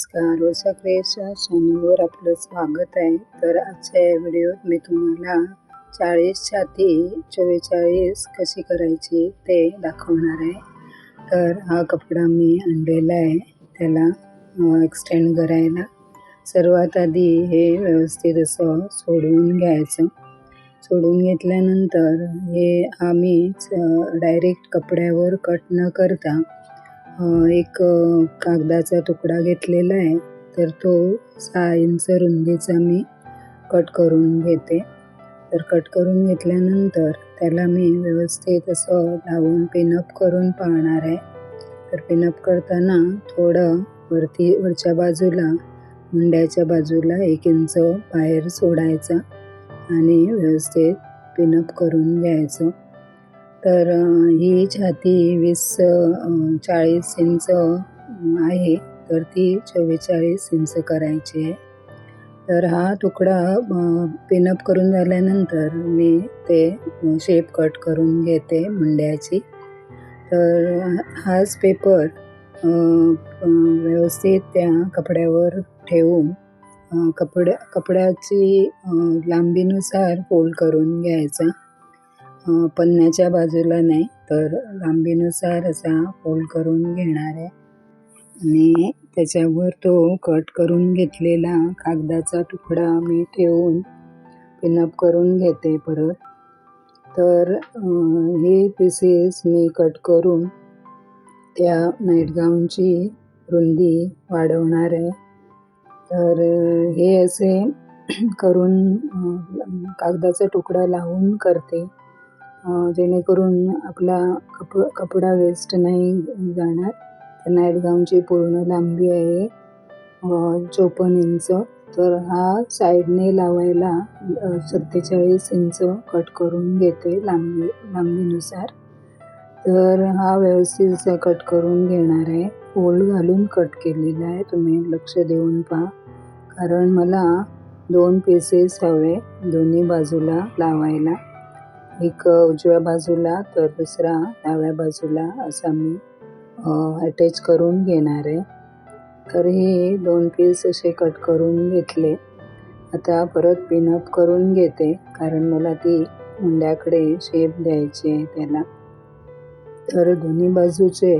नमस्कार. वर्षा क्रिएशन चॅनलवर आपलं स्वागत आहे. तर आजच्या या व्हिडिओत मी तुम्हाला चाळीस छाती चव्वेचाळीस कशी करायची ते दाखवणार आहे. तर हा कपडा मी आणलेला आहे. त्याला एक्सटेंड करायला. सर्वात आधी हे व्यवस्थित असं सोडवून घ्यायचं. सोडून घेतल्यानंतर हे आम्ही डायरेक्ट कपड्यावर कट न करता एक कागदाचा तुकडा घेतलेला आहे. तर तो सहा इंच रुंदीचा मी कट करून घेते. तर कट करून घेतल्यानंतर त्याला मी व्यवस्थित असं लावून पिनअप करून पाहणार आहे. तर पिनअप करताना थोडं वरती वरच्या बाजूला मुंड्याच्या बाजूला एक इंच बाहेर सोडायचा आणि व्यवस्थित पिनअप करून घ्यायचं. तर ही छाती वीस चाळीस इंच आहे. तर ती चव्वेचाळीस इंच करायची आहे. तर हा तुकडा पिनअप करून झाल्यानंतर मी ते शेप कट करून घेते मुंड्याची. तर हाच पेपर व्यवस्थित त्या कपड्यावर ठेवून कपड्या कपड्याची लांबीनुसार फोल्ड करून घ्यायचा. पन्नाच्या पन्न्याच्या बाजूला नाही तर लांबीनुसार असा फोल्ड करून घेणार आहे. आणि त्याच्यावर तो कट करून घेतलेला कागदाचा तुकडा मी ठेवून पिनअप करून घेते परत. तर हे पीसेस मी कट करून त्या नाईटगाऊनची रुंदी वाढवणार आहे. तर हे असे करून कागदाचा तुकडा लावून करते. जेणेकरून आपला कप कपडा वेस्ट नाही जाणार. तर नाईटगाऊनची पूर्ण लांबी आहे चोपन्न इंच. तर हा साईडने लावायला सत्तेचाळीस इंच कट करून घेते लांबी लांबीनुसार. तर हा व्यवस्थित असा कट करून घेणार आहे. फोल्ड घालून कट केलेला आहे. तुम्ही लक्ष देऊन पहा. कारण मला दोन पीसेस हवे दोन्ही बाजूला लावायला. एक उजव्या बाजूला तर दुसरा डाव्या बाजूला असा मी अटॅच करून घेणार आहे. तर हे दोन पीस असे कट करून घेतले. आता परत पिनअप करून घेते कारण मला ती मुंड्याकडे शेप द्यायची आहे त्याला. तर दोन्ही बाजूचे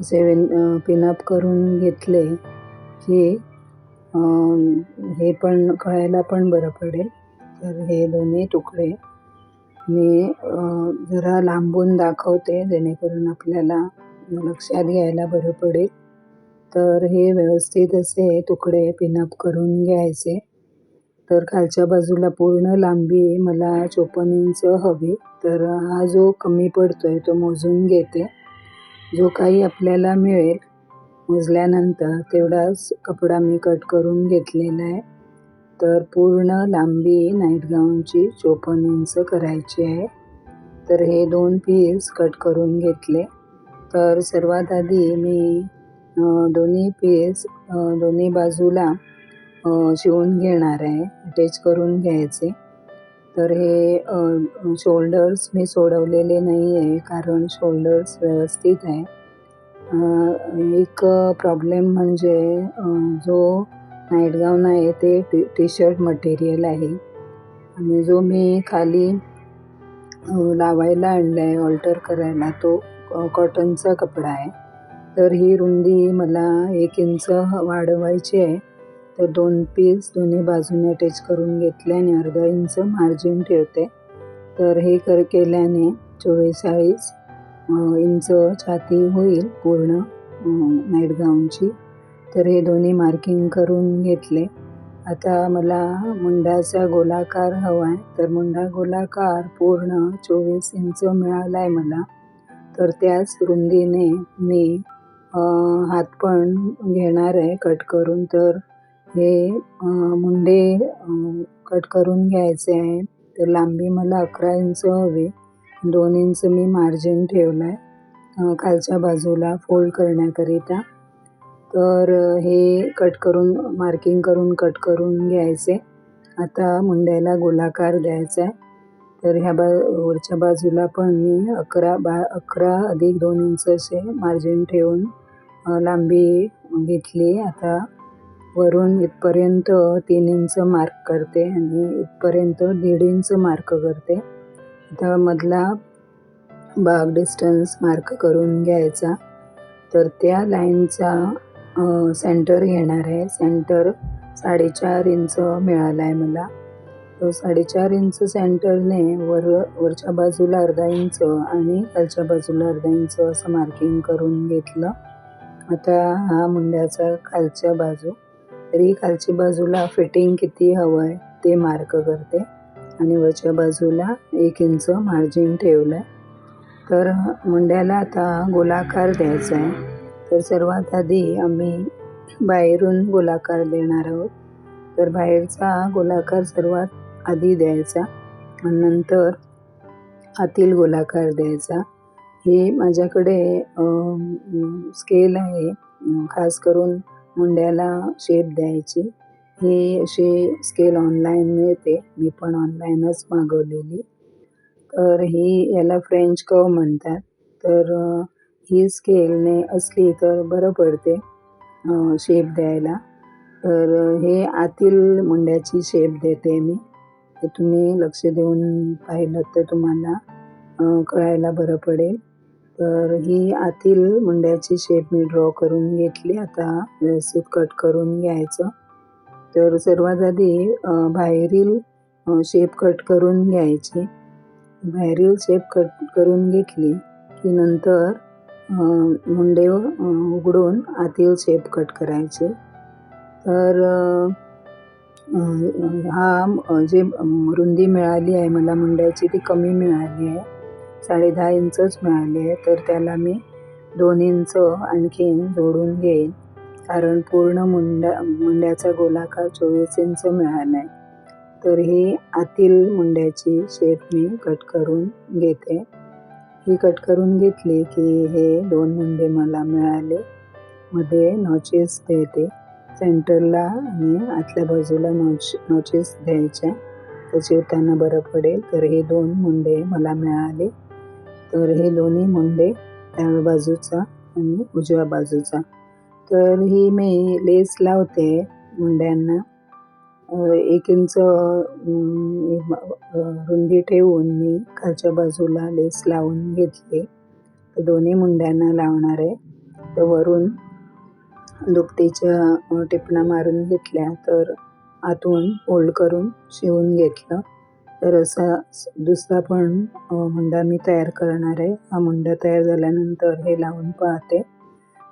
असे पिनअप करून घेतले की हे पण कळायला पण बरं पडेल. तर हे दोन्ही तुकडे मी जरा लांबून दाखवते जेणेकरून आपल्याला लक्षात घ्यायला बरं पडेल. तर हे व्यवस्थित असे तुकडे पिनअप करून घ्यायचे. तर खालच्या बाजूला पूर्ण लांबी मला चोपन्न इंच हवी. तर हा जो कमी पडतो आहे तो मोजून घेते. जो काही आपल्याला मिळेल मोजल्यानंतर तेवढाच कपडा मी कट करून घेतलेला आहे. तर पूर्ण लांबी नाईट गाऊनची चोपन्न इंच करायची आहे. तर हे दोन पीस कट करून घेतले. तर सर्वात आधी मी दोन्ही पीस दोन्ही बाजूला शिवून घेणार आहे. अटॅच करून घ्यायचे. तर हे शोल्डर्स मी सोडवलेले नाही आहे कारण शोल्डर्स व्यवस्थित आहे. एक प्रॉब्लेम म्हणजे जो नाईटगाऊन आहे ते टी टी शर्ट मटेरियल आहे. आणि जो मी खाली लावायला आणला आहे ऑल्टर करायला तो कॉटनचा कपडा आहे. तर ही रुंदी मला एक इंच वाढवायची आहे. तर दोन पीस दोन्ही बाजूने अटॅच करून घेतल्याने अर्धा इंच मार्जिन ठेवते. तर हे कर केल्याने चोवेचाळीस इंच छाती होईल पूर्ण नाईट गाऊनची तर हे दोन्ही मार्किंग करून घेतले. आता मला मुंडाचा गोलाकार हवा आहे तर मुंडा गोलाकार पूर्ण चोवीस इंच मिळाला आहे मला. तर त्याच रुंदीने मी हातपण हात पण घेणार आहे कट करून. तर हे मुंडे कट करून घ्यायचे आहे. तर लांबी मला अकरा इंच हवी. दोन इंच मी मार्जिन ठेवलं आहे खालच्या बाजूला फोल्ड करण्याकरिता. तर हे कट करून मार्किंग करून कट करून घ्यायचे. आता मुंड्याला गोलाकार द्यायचा आहे. तर ह्या बा वरच्या बाजूला पण मी अकरा बा अकरा अधिक दोन इंच असे मार्जिन ठेवून लांबी घेतली. आता वरून इथपर्यंत तीन इंच मार्क करते आणि इथपर्यंत दीड इंच मार्क करते. आता मधला भाग डिस्टन्स मार्क करून घ्यायचा. तर त्या लाईनचा सेंटर घेणार आहे. सेंटर साडेचार इंच मिळाला आहे मला. तो साडेचार इंच सेंटरने वर वरच्या बाजूला अर्धा इंच आणि खालच्या बाजूला अर्धा इंच असं मार्किंग करून घेतलं. आता हा मुंड्याचा खालच्या बाजू. तरी खालच्या बाजूला फिटिंग किती हवं आहे ते मार्क करते. आणि वरच्या बाजूला एक इंच मार्जिन ठेवलं आहे तर मुंड्याला आता गोलाकार द्यायचा आहे तर सर्वात आधी आम्ही बाहेरून गोलाकार देणार आहोत. तर बाहेरचा गोलाकार सर्वात आधी द्यायचा नंतर आतील गोलाकार द्यायचा. हे माझ्याकडे स्केल आहे. खास करून मुंड्याला शेप द्यायची. हे असे स्केल ऑनलाईन मिळते. मी पण ऑनलाईनच मागवलेली. तर ही याला फ्रेंच कव म्हणतात. तर ही स्केलने असली तर बरं पडते शेप द्यायला. तर हे आतील मुंड्याची शेप देते मी. ते तुम्ही लक्ष देऊन पाहिलं तर तुम्हाला कळायला बरं पडेल. तर ही आतील मुंड्याची शेप मी ड्रॉ करून घेतली. आता व्यवस्थित कट करून घ्यायचं. तर सर्वात आधी बाहेरील शेप कट करून घ्यायची. बाहेरील शेप कट करून घेतली की नंतर मुंडे उघडून आतील शेप कट करायचे. तर हा जे रुंदी मिळाली आहे मला मुंड्याची ती कमी मिळाली आहे. साडे दहा इंचच मिळाली आहे. तर त्याला मी दोन इंच आणखीन जोडून घेईन. कारण पूर्ण मुंड्या मुंड्याचा गोलाकार चोवीस इंच मिळाला आहे. तर ही आतील मुंड्याची शेप मी कट करून घेते. ही कट करून घेतली की हे दोन मुंडे मला मिळाले. मध्ये नॉचेस द्यायचे सेंटरला आणि आतल्या बाजूला नॉच नॉचेस द्यायच्या. तर त्यांना बरं पडेल. तर हे दोन मुंडे मला मिळाले. तर हे दोन्ही मुंडे डाव्या बाजूचा आणि उजव्या बाजूचा. तर ही मी लेस लावते मुंड्यांना. एक इंच रुंदी ठेवून मी खालच्या बाजूला लेस लावून घेतली. तर दोन्ही मुंड्यांना लावणार आहे. तर वरून दुपटीच्या टिपणा मारून घेतल्या तर आतून फोल्ड करून शिवून घेतलं. तर असा दुसरा पण मुंडा मी तयार करणार आहे. हा मुंडा तयार झाल्यानंतर हे लावून पाहते.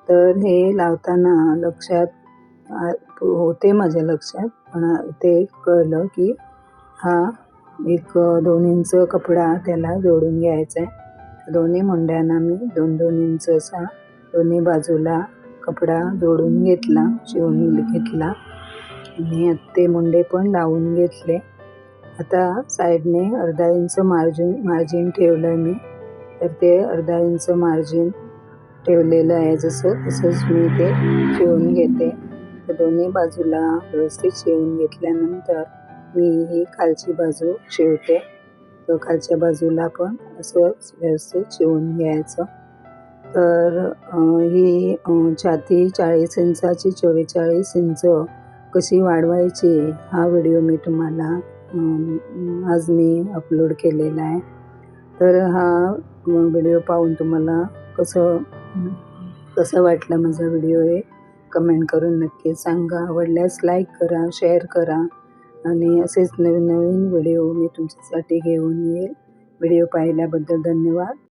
तर हे लावताना लक्षात होते माझ्या लक्षात पण ते कळलं की हा एक दोन इंच कपडा त्याला जोडून घ्यायचा आहे. दोन्ही मुंड्यांना मी दोन दोन इंच असा दोन्ही बाजूला कपडा जोडून घेतला शिवून घेतला. आणि ते मुंडे पण लावून घेतले. आता साईडने अर्धा इंच मार्जिन मार्जिन ठेवलं आहे मी. तर ते अर्धा इंच मार्जिन ठेवलेलं आहे जसं तसंच मी ते शिवून घेते. दोन्ही बाजूला व्यवस्थित शिवून घेतल्यानंतर मी ही खालची बाजू शिवते. तर खालच्या बाजूला पण असंच व्यवस्थित शिवून घ्यायचं. तर ही छाती चाळीस इंचाची चोवेचाळीस इंच कशी वाढवायची हा व्हिडिओ मी तुम्हाला आज मी अपलोड केलेला आहे. तर हा व्हिडिओ पाहून तुम्हाला कसं कसं वाटलं माझा व्हिडिओ हे? कमेंट करून नक्की सांगा. आवडल्यास लाईक करा शेअर करा. आणि असेच नवीन नवीन व्हिडिओ मी तुमच्यासाठी घेऊन येईल. व्हिडिओ पाहिल्याबद्दल धन्यवाद.